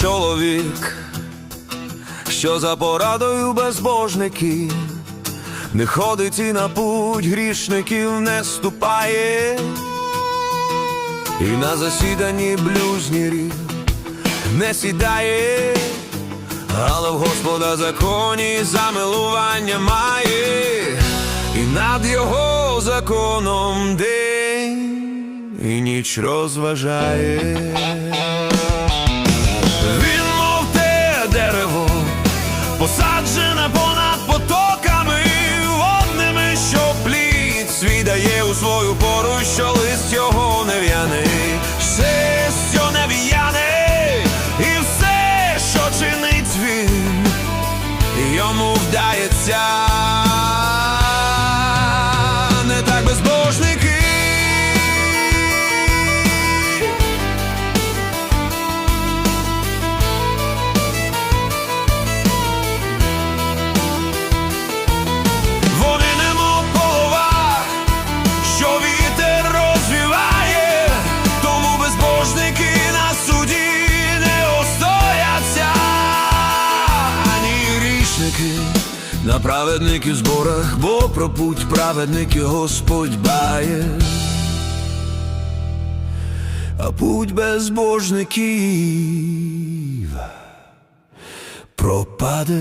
чоловік, що за порадою безбожників не ходить і на путь грішників не ступає, і на засіданні блюзнірів не сідає, але в Господа законі замилування має, і над його законом день і ніч розважає. У свою пору, що лист його не в'яне, що не в'яне, і все, що чинить він, йому вдається. Грішники на праведників зборах, бо про путь праведників Господь бає, а путь безбожників пропаде.